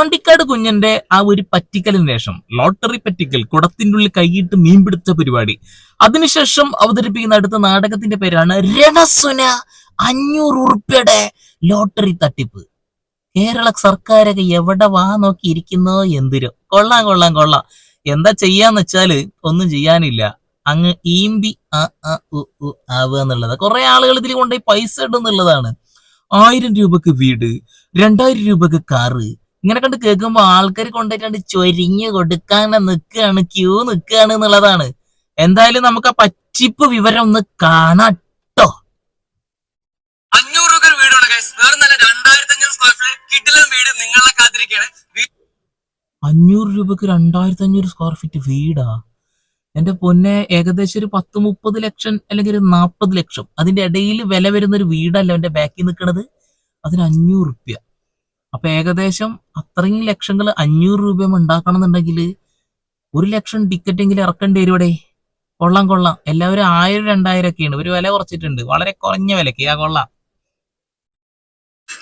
പാണ്ടിക്കാട് കുഞ്ഞന്റെ ആ ഒരു പറ്റിക്കലിന് ശേഷം ലോട്ടറി പറ്റിക്കൽ കുടത്തിന്റെ ഉള്ളിൽ കൈയിട്ട് മീൻപിടുത്ത പരിപാടി. അതിനുശേഷം അവതരിപ്പിക്കുന്ന അടുത്ത നാടകത്തിന്റെ പേരാണ് രണസുന അഞ്ഞൂറ് ഉറുപ്പ്യയുടെ ലോട്ടറി തട്ടിപ്പ്. കേരള സർക്കാരൊക്കെ എവിടെ വാ നോക്കി ഇരിക്കുന്നോ കൊള്ളാം കൊള്ളാം കൊള്ളാം. എന്താ ചെയ്യാന്ന് വെച്ചാൽ ഒന്നും ചെയ്യാനില്ല. അങ്ങ് ഈമ്പി ആ ആ ഉ ഉ ആവുക എന്നുള്ളത്. കുറെ ആളുകൾ ഇതിൽ കൊണ്ടുപോയി പൈസ ഇടുന്നുള്ളതാണ്. ആയിരം രൂപക്ക് വീട് രണ്ടായിരം രൂപക്ക് കാറ് ഇങ്ങനെ കണ്ട് കേൾക്കുമ്പോ ആൾക്കാർ കൊണ്ടുപോയിട്ടാണ്ട് ചൊരിഞ്ഞ് കൊടുക്കാൻ നിൽക്കുകയാണ് ക്യൂ നിൽക്കുകയാണ് എന്നുള്ളതാണ്. എന്തായാലും നമുക്ക് ആ പച്ചിപ്പ് വിവരം ഒന്ന് കാണാട്ടോ അഞ്ഞൂറ് രൂപ വേറെ നല്ല രണ്ടായിരത്തി അഞ്ഞൂറ് സ്ക്വയർ ഫീറ്റ് വീട് നിങ്ങളെ കാത്തിരിക്കുകയാണ് വീ- അഞ്ഞൂറ് രൂപക്ക് രണ്ടായിരത്തി അഞ്ഞൂറ് സ്ക്വയർ ഫീറ്റ് വീടാ? എന്റെ പൊന്നെ ഏകദേശം ഒരു പത്ത് മുപ്പത് ലക്ഷം അല്ലെങ്കിൽ ഒരു നാൽപ്പത് ലക്ഷം. അതിന്റെ ഇടയിൽ വില വരുന്ന ഒരു വീടല്ല എന്റെ ബാക്കിൽ നിൽക്കുന്നത് അതിന് അഞ്ഞൂറ് റുപ്യ. അപ്പൊ ഏകദേശം അത്രയും ലക്ഷങ്ങൾ അഞ്ഞൂറ് രൂപ ഉണ്ടാക്കണം എന്നുണ്ടെങ്കിൽ ഒരു ലക്ഷം ടിക്കറ്റ് എങ്കിലും ഇറക്കേണ്ടി വരും ഇവിടെ. കൊള്ളാം കൊള്ളാം. എല്ലാവരും ആയിരം രണ്ടായിരം ഒക്കെയാണ് ഒരു വില കുറച്ചിട്ടുണ്ട്. വളരെ കുറഞ്ഞ വിലക്ക് ആ കൊള്ളാം.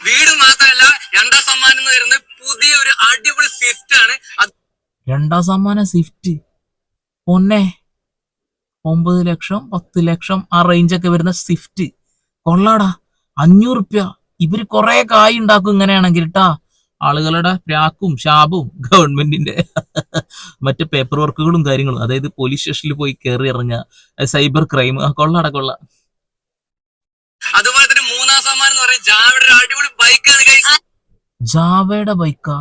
വീട് മാത്രമല്ല രണ്ടാം സമ്മാനം എന്ന് വരുന്നത് പുതിയ ഒരു അടിപൊളി സ്വിഫ്റ്റ് ആണ്. രണ്ടാം സമ്മാനം സ്വിഫ്റ്റ് പൊന്നെ. ഒമ്പത് ലക്ഷം പത്ത് ലക്ഷം ആ റേഞ്ചൊക്കെ വരുന്ന സ്വിഫ്റ്റ് കൊള്ളാടാ. അഞ്ഞൂറ് റുപ്യ. ഇവർ കുറെ കായ് ഉണ്ടാക്കും ഇങ്ങനെയാണെങ്കിൽ കേട്ടാ ആളുകളുടെ പ്രാക്കും ശാപും ഗവൺമെന്റിന്റെ മറ്റ് പേപ്പർ വർക്കുകളും കാര്യങ്ങളും. അതായത് പോലീസ് സ്റ്റേഷനിൽ പോയി കയറി ഇറങ്ങുക. സൈബർ ക്രൈം കൊള്ളാട കൊള്ള അതുപോലെ തന്നെ മൂന്നാം സമ്മാനം എന്ന് പറയുന്നത് ജാവയുടെ അടിപൊളി ബൈക്കാണ് ജാവയുടെ ബൈക്കാ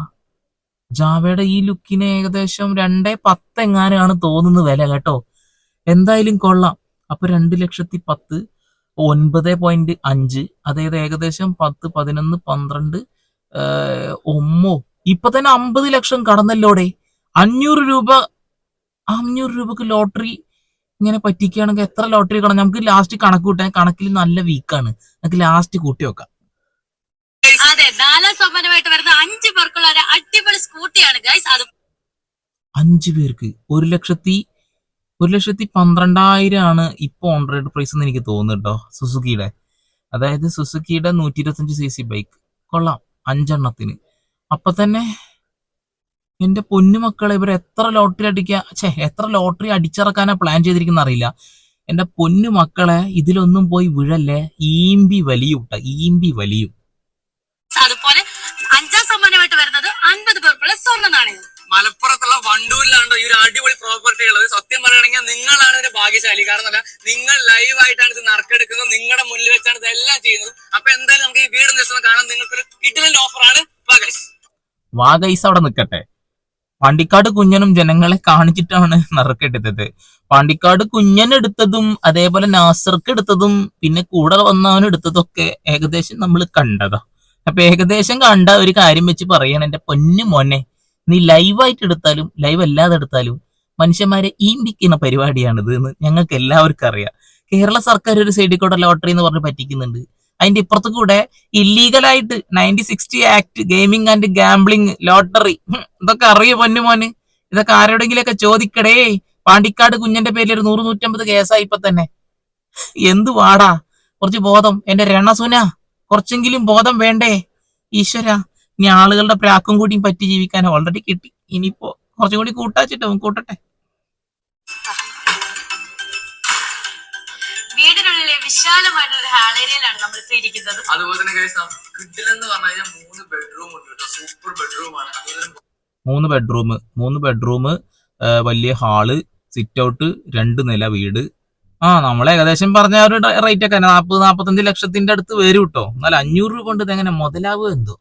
ജാവയുടെ ഈ ലുക്കിന് ഏകദേശം രണ്ടേ പത്ത് എങ്ങാനാണ് തോന്നുന്നത് വില കേട്ടോ. എന്തായാലും കൊള്ളാം. അപ്പൊ രണ്ട് ലക്ഷത്തി പത്ത് ഒൻപത് പോയിന്റ് അഞ്ച്. അതായത് ഏകദേശം പത്ത് പതിനൊന്ന് പന്ത്രണ്ട് ഒമ്മോ. ഇപ്പൊ തന്നെ അമ്പത് ലക്ഷം കടന്നല്ലോടെ അഞ്ഞൂറ് രൂപ അഞ്ഞൂറ് രൂപക്ക് ലോട്ടറി ഇങ്ങനെ പറ്റിക്കുകയാണെങ്കിൽ എത്ര ലോട്ടറി കടന്നു? നമുക്ക് ലാസ്റ്റ് കണക്ക് കൂട്ടാൻ കണക്കിൽ നല്ല വീക്കാണ് നമുക്ക് ലാസ്റ്റ് കൂട്ടി വെക്കാം അതെ നാലാം സമ്മാനമായിട്ട് വരുന്ന അഞ്ച് പേർക്കുള്ള ഒരു അടിപൊളി സ്കൂട്ടിയാണ് ഗൈസ് അത് അഞ്ചു പേർക്ക് ഒരു ലക്ഷത്തി ഒരു ലക്ഷത്തി പന്ത്രണ്ടായിരം ആണ് ഇപ്പൊ ഓൺ റൈഡ് പ്രൈസ് എന്ന് എനിക്ക് തോന്നുന്നു കേട്ടോ സുസുക്കിയുടെ അതായത് സുസുക്കിയുടെ നൂറ്റി ഇരുപത്തഞ്ച് സി സി ബൈക്ക് കൊള്ളാം അഞ്ചെണ്ണത്തിന്. അപ്പൊ തന്നെ എന്റെ പൊന്നുമക്കളെ ഇവർ എത്ര ലോട്ടറി അടിക്കുക ഛേ എത്ര ലോട്ടറി അടിച്ചിറക്കാനാ പ്ലാൻ ചെയ്തിരിക്കുന്ന അറിയില്ല. എന്റെ പൊന്നുമക്കളെ ഇതിലൊന്നും പോയി വിഴല്ലേ? ഈമ്പി വലിയും ഈമ്പി വലിയും. അതുപോലെ അഞ്ചാം സമ്മാനമായിട്ട് വരുന്നത് അൻപത് പേർക്കുള്ള സ്വർണ നാണയം മലപ്പുറത്തുള്ള വണ്ടൂരിലാണ്ടോ ഈ ഒരു അടിപൊളി പ്രോപ്പർട്ടി ഉള്ളത്. സത്യം പറയുകയാണെങ്കിൽ നിങ്ങളാണ് ഒരു ഭാഗ്യശാലി. കാരണം അല്ല നിങ്ങൾ ലൈവ് ആയിട്ടാണ് ഇത് നറുക്കെടുക്കുന്നത്. നിങ്ങളുടെ മുന്നിൽ വെച്ചാണ് ഇതെല്ലാം ചെയ്യുന്നത്. അപ്പൊ എന്തായാലും നമുക്ക് ഈ വീട് ദിവസം കാണാൻ നിങ്ങൾക്കൊരു കിട്ടുന്ന ഓഫറാണ് വാഗൈസ് വാഗൈസ് അവിടെ നിൽക്കട്ടെ പാണ്ടിക്കാട് കുഞ്ഞനും ജനങ്ങളെ കാണിച്ചിട്ടാണ് നറുക്കെടുത്തത്. പാണ്ടിക്കാട് കുഞ്ഞൻ എടുത്തതും അതേപോലെ നാസർക്ക് എടുത്തതും പിന്നെ കൂടെ വന്നവൻ എടുത്തതൊക്കെ ഏകദേശം നമ്മൾ കണ്ടതാ. അപ്പൊ ഏകദേശം കണ്ട ഒരു കാര്യം വെച്ച് പറയണ എന്റെ പൊന്നു മോനെ. നീ ലൈവായിട്ട് എടുത്താലും ലൈവ് അല്ലാതെ എടുത്താലും മനുഷ്യന്മാരെ ഈമ്പിക്കുന്ന പരിപാടിയാണിത് എന്ന് ഞങ്ങൾക്ക് എല്ലാവർക്കും അറിയാം. കേരള സർക്കാർ ഒരു സൈഡിൽ കൂടെ ലോട്ടറി എന്ന് പറഞ്ഞ് പറ്റിക്കുന്നുണ്ട്. അതിന്റെ ഇപ്പുറത്തു കൂടെ ഇല്ലീഗലായിട്ട് ninety sixty act gaming and gambling lottery ഇതൊക്കെ അറിയോ പൊന്നു മോന്? ഇതൊക്കെ ആരോടെങ്കിലൊക്കെ ചോദിക്കടേ. പാണ്ടിക്കാട് കുഞ്ഞന്റെ പേരിൽ ഒരു നൂറ് നൂറ്റമ്പത് കേസായി ഇപ്പൊ തന്നെ. എന്ത് വാടാ? കുറച്ച് ബോധം. എന്റെ രണസുന കുറച്ചെങ്കിലും ബോധം വേണ്ടേ? ഈശ്വര ഇനി ആളുകളുടെ പ്രാക്കും കൂടിയും പറ്റി ജീവിക്കാൻ ഓൾറെഡി കിട്ടി. ഇനിയിപ്പോ കുറച്ചും കൂടി കൂട്ടാച്ചിട്ടോ കൂട്ടട്ടെ. വീടിനുള്ളിലെ വിശാലമായിട്ടുള്ള ഒരു ഹാൾ ഏരിയയിലാണ് നമ്മൾ ഇപ്പൊ ഇരിക്കുന്നത്. അതുപോലെ തന്നെ ഗൈസ് കിഡിലെന്ന് പറഞ്ഞു കഴിഞ്ഞാൽ മൂന്ന് ബെഡ്റൂം ഉണ്ട് കേട്ടോ. സൂപ്പർ ബെഡ്റൂം ആണ്. മൂന്ന് ബെഡ്റൂം മൂന്ന് ബെഡ്റൂം വലിയ ഹാൾ സിറ്റ് ഔട്ട് രണ്ട് നില വീട്. ആ നമ്മൾ ഏകദേശം പറഞ്ഞ ആ ഒരു റേറ്റ് ഒക്കെ നാൽപ്പത് നാൽപ്പത്തഞ്ച് ലക്ഷത്തിന്റെ അടുത്ത് വരും കേട്ടോ. എന്നാൽ അഞ്ഞൂറ് രൂപ കൊണ്ട് ഇത് എങ്ങനെ മുതലാവുക എന്തോ?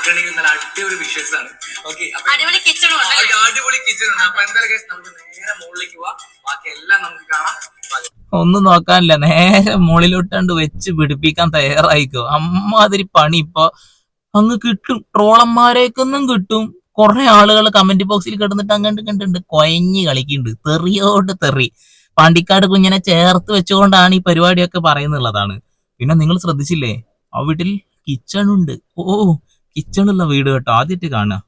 ബാൽക്കണിയിൽ നല്ല അടിപൊളി വിഷ്വൽസ് ആണ്. ഓക്കെ അടിപൊളി കിച്ചൺ ഉണ്ട് ആ, അടിപൊളി കിച്ചൺ ഉണ്ട്. അപ്പൊ എന്തായാലും നമുക്ക് നേരെ മുകളിലേക്ക് പോവാം. ബാക്കി എല്ലാം നമുക്ക് കാണാം. ഒന്നും നോക്കാനില്ല. നേരെ മുകളിലോട്ടാണ്ട് വെച്ച് പിടിപ്പിക്കാൻ തയ്യാറായിക്കോ. അമ്മാതിരി പണി ഇപ്പൊ അങ്ങ് കിട്ടും. ട്രോളന്മാരേക്കൊന്നും കിട്ടും. കുറെ ആളുകൾ കമന്റ് ബോക്സിൽ കിടന്നിട്ട് അങ്ങോട്ട് കണ്ടിട്ടുണ്ട് കൊയഞ്ഞ് കളിക്കുന്നുണ്ട്. തെറിയോട്ട് തെറി. പാണ്ടിക്കാട് കുഞ്ഞിനെ ചേർത്ത് വെച്ചുകൊണ്ടാണ് ഈ പരിപാടിയൊക്കെ പറയുന്നുള്ളതാണ്. പിന്നെ നിങ്ങൾ ശ്രദ്ധിച്ചില്ലേ? ആ വീട്ടിൽ കിച്ചൺ ഉണ്ട്. ഓ കിച്ചൺ ഉള്ള വീട് കേട്ടോ ആദ്യമായിട്ട് കാണുക.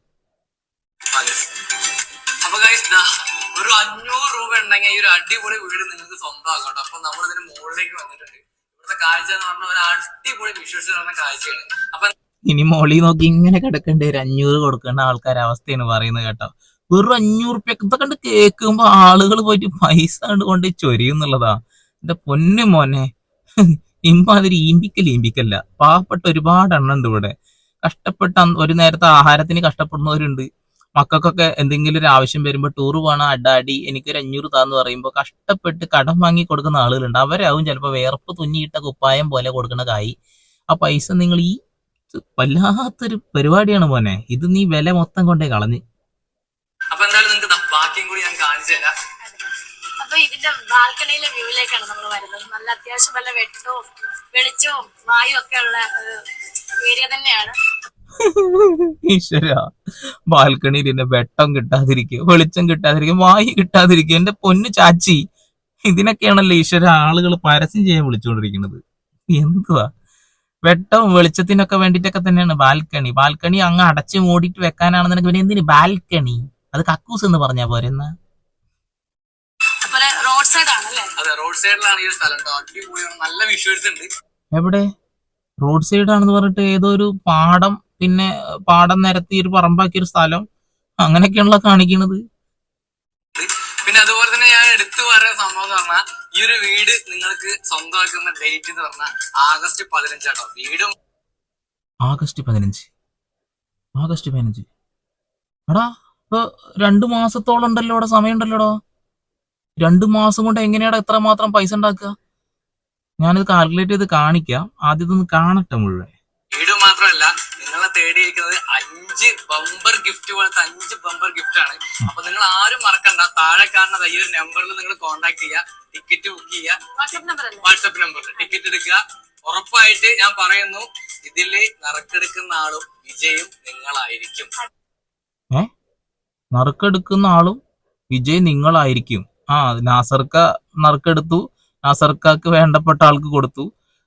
ഒരു അഞ്ഞൂറ് രൂപ ഉണ്ടെങ്കിൽ ഈ ഒരു അടിപൊളി വീട് നിങ്ങൾക്ക് സ്വന്തമാക്കാം കേട്ടോ. അപ്പൊ നമ്മൾ ഇതിന് മുകളിലേക്ക് വന്നിട്ടുണ്ട്. ഇവിടുത്തെ കാഴ്ച എന്ന് പറഞ്ഞാൽ ഒരു അടിപൊളി വിഷ്വൽസ് പറഞ്ഞ കാഴ്ചയാണ്. അപ്പൊ ഇനി മോളി നോക്കി ഇങ്ങനെ കിടക്കേണ്ട ഒരു അഞ്ഞൂറ് കൊടുക്കേണ്ട ആൾക്കാരെ അവസ്ഥയാണ് പറയുന്നത് കേട്ടോ. വെറും അഞ്ഞൂറ് റുപ്യ ഇതൊക്കെ കണ്ട് കേൾക്കുമ്പോ ആളുകൾ പോയിട്ട് പൈസ കണ്ട് കൊണ്ട് ചൊരിയുന്നുള്ളതാ എന്റെ പൊന്നു മോനെ. ഇമ്മാതിരി ഈമ്പിക്കൽ ഈമ്പിക്കല്ല. പാവപ്പെട്ട ഒരുപാട് എണ്ണം ഉണ്ട് ഇവിടെ. കഷ്ടപ്പെട്ട ഒരു നേരത്തെ ആഹാരത്തിന് കഷ്ടപ്പെടുന്നവരുണ്ട്. മക്കൾക്കൊക്കെ എന്തെങ്കിലും ഒരു ആവശ്യം വരുമ്പോൾ ടൂർ പോകണം അഡാടി എനിക്കൊരു അഞ്ഞൂറ് താന്ന് പറയുമ്പോൾ കഷ്ടപ്പെട്ട് കടം വാങ്ങി കൊടുക്കുന്ന ആളുകളുണ്ട്. അവരാവും ചിലപ്പോൾ വേർപ്പ് തുന്നിയിട്ട കുപ്പായം പോലെ കൊടുക്കുന്ന കായി. ആ പൈസ നിങ്ങൾ ഈ വല്ലാത്തൊരു പരിപാടിയാണ് മോനെ. ഇത് നീ വില മൊത്തം കൊണ്ടേ കളഞ്ഞ്. അപ്പൊ എന്തായാലും നിങ്ങൾക്ക് ബാക്കിയും കൂടി ഞാൻ കാണിച്ചു തരാം. അപ്പൊ ഇതിന്റെ ബാൽക്കണിയിലെ വ്യൂവിലേക്കാണ് നമ്മൾ വരുന്നത്. നല്ല അത്യാവശ്യം നല്ല വെട്ടവും വെളിച്ചവും വായു ഒക്കെ ഉള്ള ഏരിയ തന്നെയാണ്. ഈശ്വര. ബാൽക്കണിയിൽ എന്നെ വെട്ടം കിട്ടാതിരിക്കുക വെളിച്ചം കിട്ടാതിരിക്കുക വായി കിട്ടാതിരിക്കുക എന്റെ പൊന്നു ചാച്ചി ഇതിനൊക്കെയാണല്ലോ ഈശ്വര ആളുകൾ പരസ്യം ചെയ്യാൻ വിളിച്ചുകൊണ്ടിരിക്കുന്നത് എന്തുവാ? വെട്ടവും വെളിച്ചത്തിനൊക്കെ വേണ്ടിട്ടൊക്കെ തന്നെയാണ് ബാൽക്കണി. ബാൽക്കണി അങ്ങ് അടച്ചു മൂടിയിട്ട് വെക്കാനാണെന്നുണ്ടെങ്കിൽ പിന്നെ എന്തിന് ബാൽക്കണി? അത് കക്കൂസ് എന്ന് പറഞ്ഞാ പോരെ എന്നാ? റോഡ് സൈഡ് ആണല്ലേ അതെ റോഡ് സൈഡിലാണ് ഈ സ്ഥലം അടിപൊളിയാണ്. നല്ല വിഷ്വൽസ് ഉണ്ട്. എവിടെ? റോഡ് സൈഡ് ആണെന്ന് പറഞ്ഞിട്ട് ഏതോ ഒരു പാടം പിന്നെ പാടം നിരത്തി ഒരു പറമ്പാക്കിയ ഒരു സ്ഥലം അങ്ങനെയൊക്കെയാണല്ലോ കാണിക്കണത്. പിന്നെ അതുപോലെ തന്നെ ഞാൻ എടുത്തു പറയുന്ന സംഭവം എന്ന് പറഞ്ഞാൽ ഈ ഒരു വീട് നിങ്ങൾക്ക് സ്വന്തമാക്കുന്ന ഡേറ്റ് എന്ന് പറഞ്ഞാൽ ആഗസ്റ്റ് പതിനഞ്ചാട്ടോ വീടും ആഗസ്റ്റ് പതിനഞ്ച്. ആഗസ്റ്റ് പതിനഞ്ച്. എടാ ഇപ്പൊ രണ്ടു മാസത്തോളം ഉണ്ടല്ലോ സമയം ഉണ്ടല്ലോടാ രണ്ടു മാസം കൊണ്ട് എങ്ങനെയാടാ ഇത്ര മാത്രം പൈസ ഉണ്ടാക്കുക? ഞാനിത് കാൽക്കുലേറ്റ് ചെയ്ത് കാണിക്കാം. ആദ്യം ഒന്ന് കാണട്ടെ മുഴുവൻ. വീടും മാത്രമല്ല നിങ്ങളെ തേടിയിരിക്കുന്നത് അഞ്ച് ബമ്പർ ഗിഫ്റ്റ് പോലത്തെ അഞ്ച് ബമ്പർ ഗിഫ്റ്റ് ആണ്. അപ്പൊ നിങ്ങൾ ആരും മറക്കണ്ട. താഴെ കാണുന്ന ഈ ഒരു നമ്പറിൽ നിങ്ങൾ കോൺടാക്ട് ചെയ്യുക ടിക്കറ്റ് ബുക്ക് ചെയ്യുക വാട്സപ്പ് നമ്പറിൽ ടിക്കറ്റ് എടുക്കുക. ഉറപ്പായിട്ട് ഞാൻ പറയുന്നു ഇതിൽ നറുക്കെടുക്കുന്ന ആളും വിജയും നിങ്ങളായിരിക്കും. നറുക്കെടുക്കുന്ന ആളും വിജയ് നിങ്ങളായിരിക്കും. ആ നാസർക്ക നറുക്കെടുത്തു. നാസർക്കാക്ക് വേണ്ടപ്പെട്ട ആൾക്ക് കൊടുത്തു.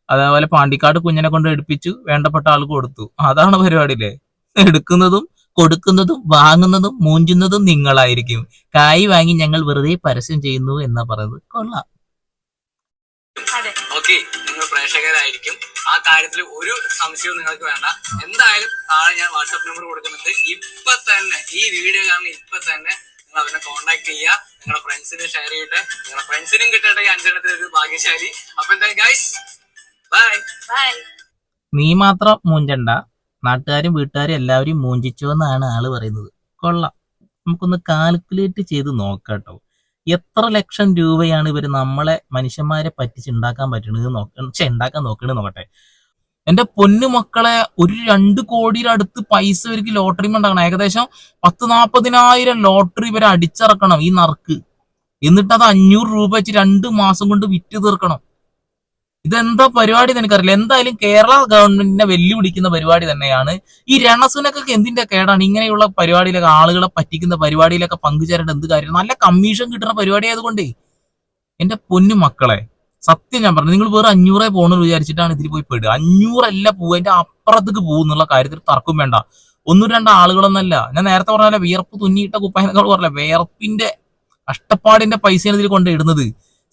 അതേപോലെ പാണ്ടിക്കാട് കുഞ്ഞിനെ കൊണ്ട് എടുപ്പിച്ചു വേണ്ടപ്പെട്ട ആൾക്ക് കൊടുത്തു. അതാണ് പരിപാടിയില്ലേ? എടുക്കുന്നതും കൊടുക്കുന്നതും വാങ്ങുന്നതും മൂഞ്ചുന്നതും നിങ്ങളായിരിക്കും. കായ് വാങ്ങി ഞങ്ങൾ വെറുതെ പരസ്യം ചെയ്യുന്നു എന്നാ പറയുന്നത്. കൊള്ളാം. അതെ. ഓക്കെ നിങ്ങൾ പ്രേക്ഷകരായിരിക്കും. ആ കാര്യത്തിൽ ഒരു സംശയവും നിങ്ങൾക്ക് വേണ്ട. എന്തായാലും താഴെ ഞാൻ വാട്സപ്പ് നമ്പർ കൊടുക്കുന്നുണ്ട്. ഇപ്പൊ തന്നെ ഈ വീഡിയോ കാണുന്ന ഇപ്പൊ തന്നെ നിങ്ങൾ അവരെ കോൺടാക്ട് ചെയ്യുക. നിങ്ങളുടെ ഫ്രണ്ട്സിന് ഷെയർ ചെയ്യട്ടെ. നിങ്ങളെ ഫ്രണ്ട്സിനും കിട്ടട്ടെ ഈ അഞ്ചെണ്ണത്തിൽ ഒരു ഭാഗ്യശാലി. അപ്പൊ എന്തായാലും ഗൈസ് ബൈ ബൈ നീ മാത്രം മൂഞ്ചണ്ട. നാട്ടുകാരും വീട്ടുകാരും എല്ലാവരും മൂഞ്ചിച്ചോ എന്നാണ് ആൾ പറയുന്നത്. കൊള്ളാം. നമുക്കൊന്ന് കാൽക്കുലേറ്റ് ചെയ്ത് നോക്കാട്ടോ. എത്ര ലക്ഷം രൂപയാണ് ഇവർ നമ്മളെ മനുഷ്യന്മാരെ പറ്റിച്ചുണ്ടാക്കാൻ പറ്റണത് നോക്ക ഉണ്ടാക്കാൻ നോക്കണത് നോക്കട്ടെ. എന്റെ പൊന്നു മക്കളെ ഒരു രണ്ട് കോടിയുടെ അടുത്ത് പൈസ ഇവർക്ക് ലോട്ടറി ഉണ്ടാക്കണം. ഏകദേശം പത്ത് നാൽപ്പതിനായിരം ലോട്ടറി ഇവരെ അടിച്ചിറക്കണം ഈ നറുക്ക്. എന്നിട്ട് അത് അഞ്ഞൂറ് രൂപ വെച്ച് രണ്ട് മാസം കൊണ്ട് വിറ്റ് തീർക്കണം. ഇതെന്താ പരിപാടി എനിക്കറിയില്ല. എന്തായാലും കേരള ഗവൺമെന്റിനെ വെല്ലുവിളിക്കുന്ന പരിപാടി തന്നെയാണ്. ഈ രണസുനക്കൊക്കെ എന്തിന്റെ കേടാണ്? ഇങ്ങനെയുള്ള പരിപാടിയിലൊക്കെ ആളുകളെ പറ്റിക്കുന്ന പരിപാടിയിലൊക്കെ പങ്കുചേരേണ്ട എന്ത് കാര്യം നല്ല കമ്മീഷൻ കിട്ടുന്ന പരിപാടി ആയതുകൊണ്ടേ എന്റെ പൊന്നു മക്കളെ സത്യം ഞാൻ പറഞ്ഞു നിങ്ങൾ വേറെ അഞ്ഞൂറേ പോകണമെന്ന് വിചാരിച്ചിട്ടാണ് ഇതിൽ പോയി പെടുക. അഞ്ഞൂറല്ല പോവുക അതിന്റെ അപ്പുറത്തേക്ക് പോകുന്നുള്ള കാര്യത്തിൽ തർക്കം വേണ്ട. ഒന്നും രണ്ട് ആളുകളൊന്നല്ല. ഞാൻ നേരത്തെ പറഞ്ഞ വിയർപ്പ് തുന്നിയിട്ട കുപ്പായങ്ങൾ പറഞ്ഞ വിയർപ്പിന്റെ കഷ്ടപ്പാടിന്റെ പൈസയാണ് ഇതിൽ കൊണ്ട് ഇടുന്നത്.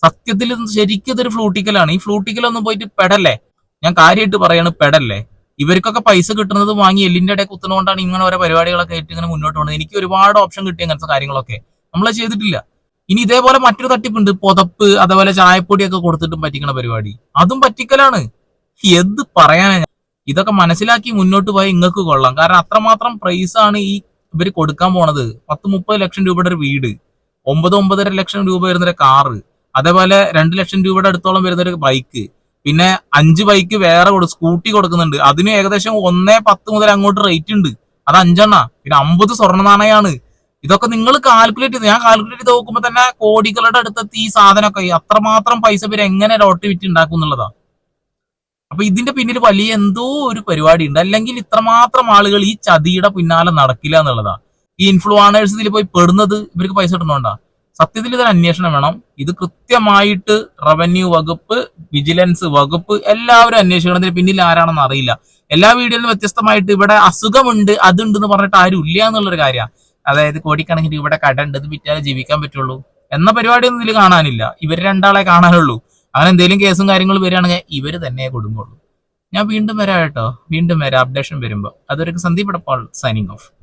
സത്യത്തിൽ ശരിക്കും ഇതൊരു ഫ്ലൂട്ടിക്കലാണ്. ഈ ഫ്ലൂട്ടിക്കലൊന്നും പോയിട്ട് പെടല്ലേ? ഞാൻ കാര്യമായിട്ട് പറയാണ് പെടല്ലേ? ഇവർക്കൊക്കെ പൈസ കിട്ടുന്നത് വാങ്ങി എല്ലിന്റെ ഇടയിൽ കുത്തുന്നതുകൊണ്ടാണ് ഇങ്ങനെ ഓരോ പരിപാടികളൊക്കെ ആയിട്ട് ഇങ്ങനെ മുന്നോട്ട് പോകുന്നത് എനിക്ക് ഒരുപാട് ഓപ്ഷൻ കിട്ടി അങ്ങനത്തെ കാര്യങ്ങളൊക്കെ. നമ്മളെ ചെയ്തിട്ടില്ല. ഇനി ഇതേപോലെ മറ്റൊരു തട്ടിപ്പുണ്ട്. പുതപ്പ് അതേപോലെ ചായപ്പൊടിയൊക്കെ കൊടുത്തിട്ടും പറ്റിക്കണ പരിപാടി. അതും പറ്റിക്കലാണ്. എന്ത് പറയാനാ ഇതൊക്കെ മനസ്സിലാക്കി മുന്നോട്ട് പോയാൽ ഇങ്ങക്ക് കൊള്ളാം. കാരണം അത്രമാത്രം പ്രൈസ് ആണ് ഈ ഇവർ കൊടുക്കാൻ പോണത്. പത്ത് മുപ്പത് ലക്ഷം രൂപയുടെ ഒരു വീട്. ഒമ്പത് ഒമ്പതര ലക്ഷം രൂപ വരുന്ന ഒരു കാറ് അതേപോലെ രണ്ട് ലക്ഷം രൂപയുടെ അടുത്തോളം വരുന്ന ഒരു ബൈക്ക് പിന്നെ അഞ്ച് ബൈക്ക് വേറെ കൊടു സ്കൂട്ടി കൊടുക്കുന്നുണ്ട്. അതിന് ഏകദേശം ഒന്നേ പത്ത് മുതൽ അങ്ങോട്ട് റേറ്റ് ഉണ്ട്. അത് അഞ്ചെണ്ണ. പിന്നെ അമ്പത് സ്വർണ നാണയമാണ് ഇതൊക്കെ നിങ്ങൾ കാൽക്കുലേറ്റ് ചെയ്ത് ഞാൻ കാൽക്കുലേറ്റ് ചെയ്ത് നോക്കുമ്പോൾ തന്നെ കോടികളുടെ അടുത്തെത്തി ഈ സാധനമൊക്കെ. അത്രമാത്രം പൈസ പേര് എങ്ങനെ ലോട്ടറി വിറ്റ് ഉണ്ടാക്കും എന്നുള്ളതാണ് അപ്പൊ ഇതിന്റെ പിന്നിൽ വലിയ എന്തോ ഒരു പരിപാടി ഉണ്ട്. അല്ലെങ്കിൽ ഇത്രമാത്രം ആളുകൾ ഈ ചതിയുടെ പിന്നാലെ നടക്കില്ല എന്നുള്ളതാ. ഈ ഇൻഫ്ലുവാണേഴ്സ് ഇതിൽ പോയി പെടുന്നത് ഇവർക്ക് പൈസ കിട്ടുന്നുണ്ടാ. സത്യത്തിൽ ഇതൊരു അന്വേഷണം വേണം. ഇത് കൃത്യമായിട്ട് റവന്യൂ വകുപ്പ് വിജിലൻസ് വകുപ്പ് എല്ലാവരും അന്വേഷിക്കണം ഇതിന് പിന്നിൽ ആരാണെന്ന് അറിയില്ല. എല്ലാ വീഡിയോയിലും വ്യത്യസ്തമായിട്ട് ഇവിടെ അസുഖമുണ്ട് അതുണ്ടെന്ന് പറഞ്ഞിട്ട് ആരും ഇല്ല എന്നുള്ളൊരു കാര്യമാണ് അതായത് കോടിക്കണക്കിന് ഇവിടെ കട ഉണ്ട് ഇത് വിറ്റാലേ ജീവിക്കാൻ പറ്റുള്ളൂ. എന്ന പരിപാടിയൊന്നും ഇതിൽ കാണാനില്ല. ഇവർ രണ്ടാളെ കാണാനുള്ളൂ. അങ്ങനെ എന്തെങ്കിലും കേസും കാര്യങ്ങളും വരികയാണെങ്കിൽ ഇവർ തന്നെ കൊടുങ്ങുള്ളൂ. ഞാൻ വീണ്ടും വരാം കേട്ടോ. വീണ്ടും വരാം. അപ്ഡേഷൻ വരുമ്പോൾ അതൊരു സന്ദീപ് എടപ്പാൾ സൈനിങ് ഓഫ്